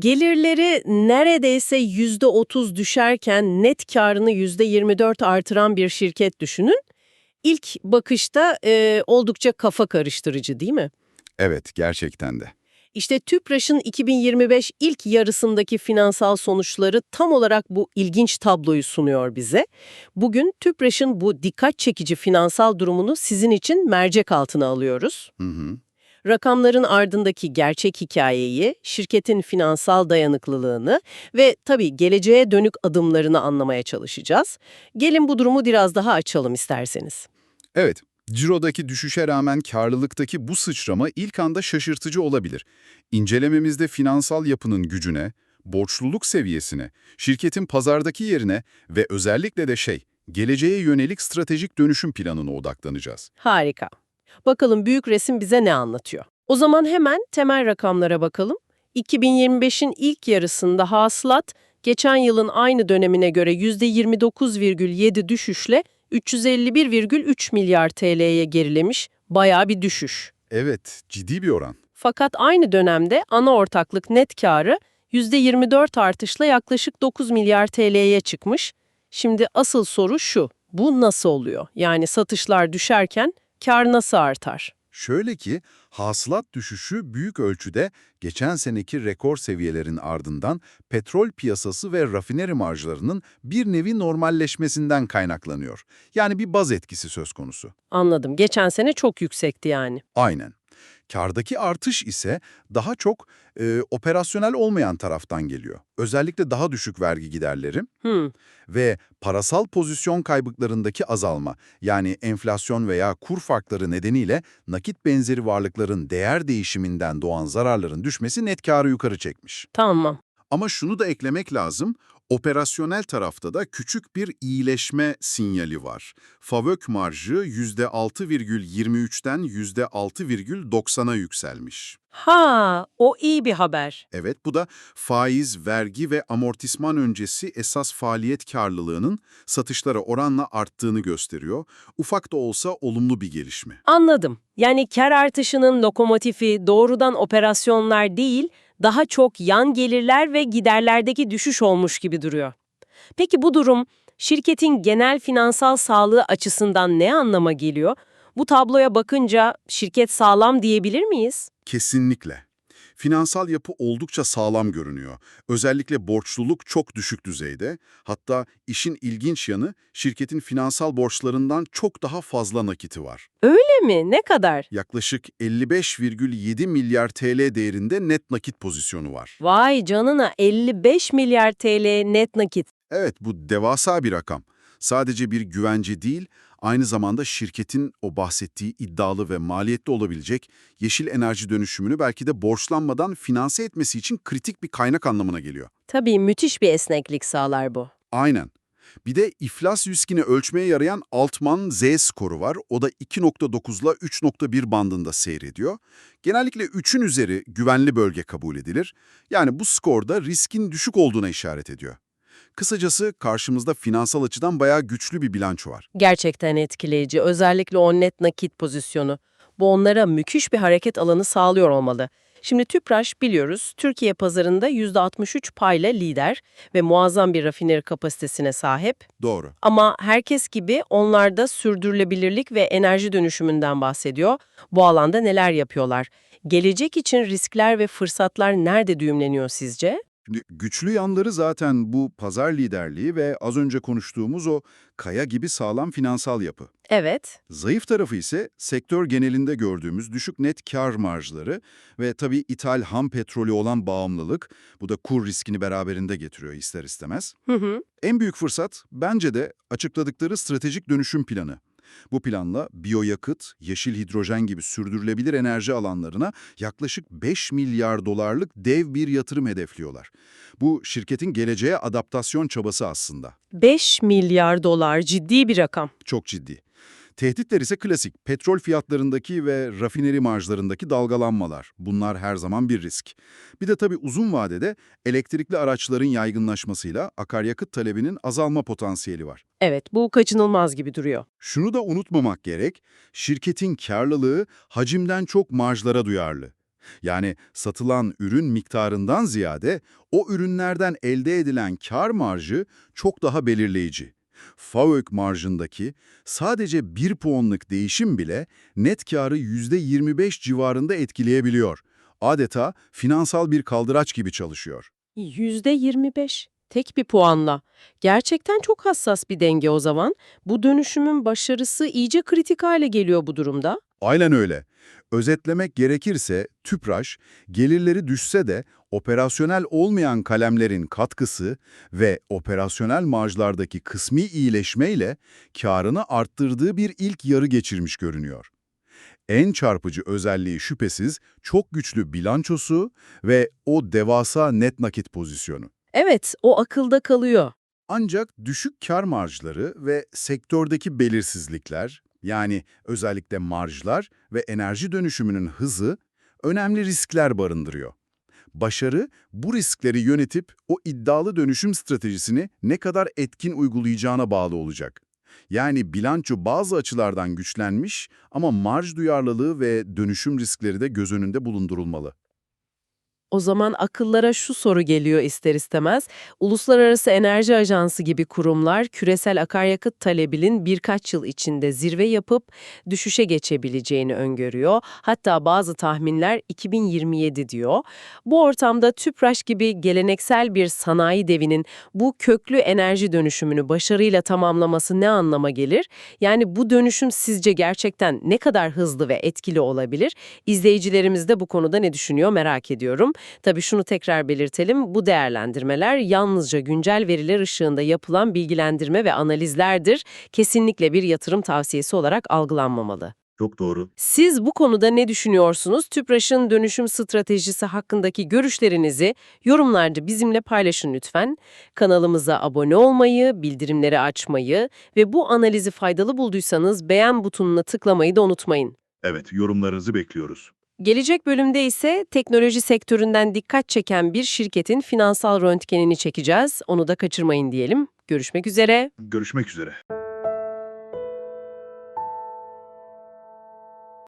Gelirleri neredeyse %30 düşerken net karını %24 artıran bir şirket düşünün. İlk bakışta e, oldukça kafa karıştırıcı değil mi? Evet, gerçekten de. İşte TÜPRAŞ'ın 2025 ilk yarısındaki finansal sonuçları tam olarak bu ilginç tabloyu sunuyor bize. Bugün TÜPRAŞ'ın bu dikkat çekici finansal durumunu sizin için mercek altına alıyoruz. Hı hı. Rakamların ardındaki gerçek hikayeyi, şirketin finansal dayanıklılığını ve tabii geleceğe dönük adımlarını anlamaya çalışacağız. Gelin bu durumu biraz daha açalım isterseniz. Evet, cirodaki düşüşe rağmen karlılıktaki bu sıçrama ilk anda şaşırtıcı olabilir. İncelememizde finansal yapının gücüne, borçluluk seviyesine, şirketin pazardaki yerine ve özellikle de şey, geleceğe yönelik stratejik dönüşüm planına odaklanacağız. Harika. Bakalım büyük resim bize ne anlatıyor? O zaman hemen temel rakamlara bakalım. 2025'in ilk yarısında hasılat, geçen yılın aynı dönemine göre %29,7 düşüşle 351,3 milyar TL'ye gerilemiş, bayağı bir düşüş. Evet, ciddi bir oran. Fakat aynı dönemde ana ortaklık net karı %24 artışla yaklaşık 9 milyar TL'ye çıkmış. Şimdi asıl soru şu, bu nasıl oluyor? Yani satışlar düşerken kar nasıl artar? Şöyle ki, hasılat düşüşü büyük ölçüde geçen seneki rekor seviyelerin ardından petrol piyasası ve rafineri marjlarının bir nevi normalleşmesinden kaynaklanıyor. Yani bir baz etkisi söz konusu. Anladım. Geçen sene çok yüksekti yani. Aynen. Kardaki artış ise daha çok e, operasyonel olmayan taraftan geliyor. Özellikle daha düşük vergi giderleri Hmm, ve parasal pozisyon kaybıklarındaki azalma yani enflasyon veya kur farkları nedeniyle nakit benzeri varlıkların değer değişiminden doğan zararların düşmesi net karı yukarı çekmiş. tamam. Ama şunu da eklemek lazım, operasyonel tarafta da küçük bir iyileşme sinyali var. FAVÖK marjı %6,23'ten %6,90'a yükselmiş. Ha, o iyi bir haber. Evet, bu da faiz, vergi ve amortisman öncesi esas faaliyet karlılığının satışlara oranla arttığını gösteriyor. Ufak da olsa olumlu bir gelişme. Anladım. Yani kar artışının lokomotifi doğrudan operasyonlar değil, daha çok yan gelirler ve giderlerdeki düşüş olmuş gibi duruyor. Peki bu durum şirketin genel finansal sağlığı açısından ne anlama geliyor? Bu tabloya bakınca şirket sağlam diyebilir miyiz? Kesinlikle. Finansal yapı oldukça sağlam görünüyor. Özellikle borçluluk çok düşük düzeyde. Hatta işin ilginç yanı şirketin finansal borçlarından çok daha fazla nakiti var. Öyle mi? Ne kadar? Yaklaşık 55,7 milyar TL değerinde net nakit pozisyonu var. Vay canına 55 milyar TL net nakit. Evet bu devasa bir rakam. Sadece bir güvence değil, aynı zamanda şirketin o bahsettiği iddialı ve maliyetli olabilecek yeşil enerji dönüşümünü belki de borçlanmadan finanse etmesi için kritik bir kaynak anlamına geliyor. Tabii müthiş bir esneklik sağlar bu. Aynen. Bir de iflas riskini ölçmeye yarayan Altman Z skoru var. O da 2.9 ile 3.1 bandında seyrediyor. Genellikle 3'ün üzeri güvenli bölge kabul edilir. Yani bu skorda riskin düşük olduğuna işaret ediyor. Kısacası karşımızda finansal açıdan bayağı güçlü bir bilanço var. Gerçekten etkileyici. Özellikle o net nakit pozisyonu. Bu onlara müthiş bir hareket alanı sağlıyor olmalı. Şimdi Tüpraş biliyoruz Türkiye pazarında %63 payla lider ve muazzam bir rafineri kapasitesine sahip. Doğru. Ama herkes gibi onlar da sürdürülebilirlik ve enerji dönüşümünden bahsediyor. Bu alanda neler yapıyorlar? Gelecek için riskler ve fırsatlar nerede düğümleniyor sizce? Şimdi güçlü yanları zaten bu pazar liderliği ve az önce konuştuğumuz o kaya gibi sağlam finansal yapı. Evet. Zayıf tarafı ise sektör genelinde gördüğümüz düşük net kar marjları ve tabii ithal ham petrolü olan bağımlılık. Bu da kur riskini beraberinde getiriyor ister istemez. Hı hı. En büyük fırsat bence de açıkladıkları stratejik dönüşüm planı. Bu planla biyoyakıt, yeşil hidrojen gibi sürdürülebilir enerji alanlarına yaklaşık 5 milyar dolarlık dev bir yatırım hedefliyorlar. Bu şirketin geleceğe adaptasyon çabası aslında. 5 milyar dolar ciddi bir rakam. Çok ciddi. Tehditler ise klasik. Petrol fiyatlarındaki ve rafineri marjlarındaki dalgalanmalar. Bunlar her zaman bir risk. Bir de tabii uzun vadede elektrikli araçların yaygınlaşmasıyla akaryakıt talebinin azalma potansiyeli var. Evet, bu kaçınılmaz gibi duruyor. Şunu da unutmamak gerek, şirketin karlılığı hacimden çok marjlara duyarlı. Yani satılan ürün miktarından ziyade o ürünlerden elde edilen kar marjı çok daha belirleyici. FAVÖK marjındaki sadece 1 puanlık değişim bile net karı %25 civarında etkileyebiliyor. Adeta finansal bir kaldıraç gibi çalışıyor. %25. Tek bir puanla. Gerçekten çok hassas bir denge o zaman. Bu dönüşümün başarısı iyice kritik hale geliyor bu durumda. Aynen öyle. Özetlemek gerekirse TÜPRAŞ, gelirleri düşse de operasyonel olmayan kalemlerin katkısı ve operasyonel marjlardaki kısmi iyileşmeyle karını arttırdığı bir ilk yarı geçirmiş görünüyor. En çarpıcı özelliği şüphesiz çok güçlü bilançosu ve o devasa net nakit pozisyonu. Evet, o akılda kalıyor. Ancak düşük kar marjları ve sektördeki belirsizlikler, yani özellikle marjlar ve enerji dönüşümünün hızı önemli riskler barındırıyor. Başarı, bu riskleri yönetip o iddialı dönüşüm stratejisini ne kadar etkin uygulayacağına bağlı olacak. Yani bilanço bazı açılardan güçlenmiş ama marj duyarlılığı ve dönüşüm riskleri de göz önünde bulundurulmalı. O zaman akıllara şu soru geliyor ister istemez. Uluslararası Enerji Ajansı gibi kurumlar küresel akaryakıt talebinin birkaç yıl içinde zirve yapıp düşüşe geçebileceğini öngörüyor. Hatta bazı tahminler 2027 diyor. Bu ortamda TÜPRAŞ gibi geleneksel bir sanayi devinin bu köklü enerji dönüşümünü başarıyla tamamlaması ne anlama gelir? Yani bu dönüşüm sizce gerçekten ne kadar hızlı ve etkili olabilir? İzleyicilerimiz de bu konuda ne düşünüyor merak ediyorum. Tabii şunu tekrar belirtelim, bu değerlendirmeler yalnızca güncel veriler ışığında yapılan bilgilendirme ve analizlerdir. Kesinlikle bir yatırım tavsiyesi olarak algılanmamalı. Çok doğru. Siz bu konuda ne düşünüyorsunuz? TÜPRAŞ'ın dönüşüm stratejisi hakkındaki görüşlerinizi yorumlarda bizimle paylaşın lütfen. Kanalımıza abone olmayı, bildirimleri açmayı ve bu analizi faydalı bulduysanız beğen butonuna tıklamayı da unutmayın. Evet, yorumlarınızı bekliyoruz. Gelecek bölümde ise teknoloji sektöründen dikkat çeken bir şirketin finansal röntgenini çekeceğiz. Onu da kaçırmayın diyelim. Görüşmek üzere. Görüşmek üzere.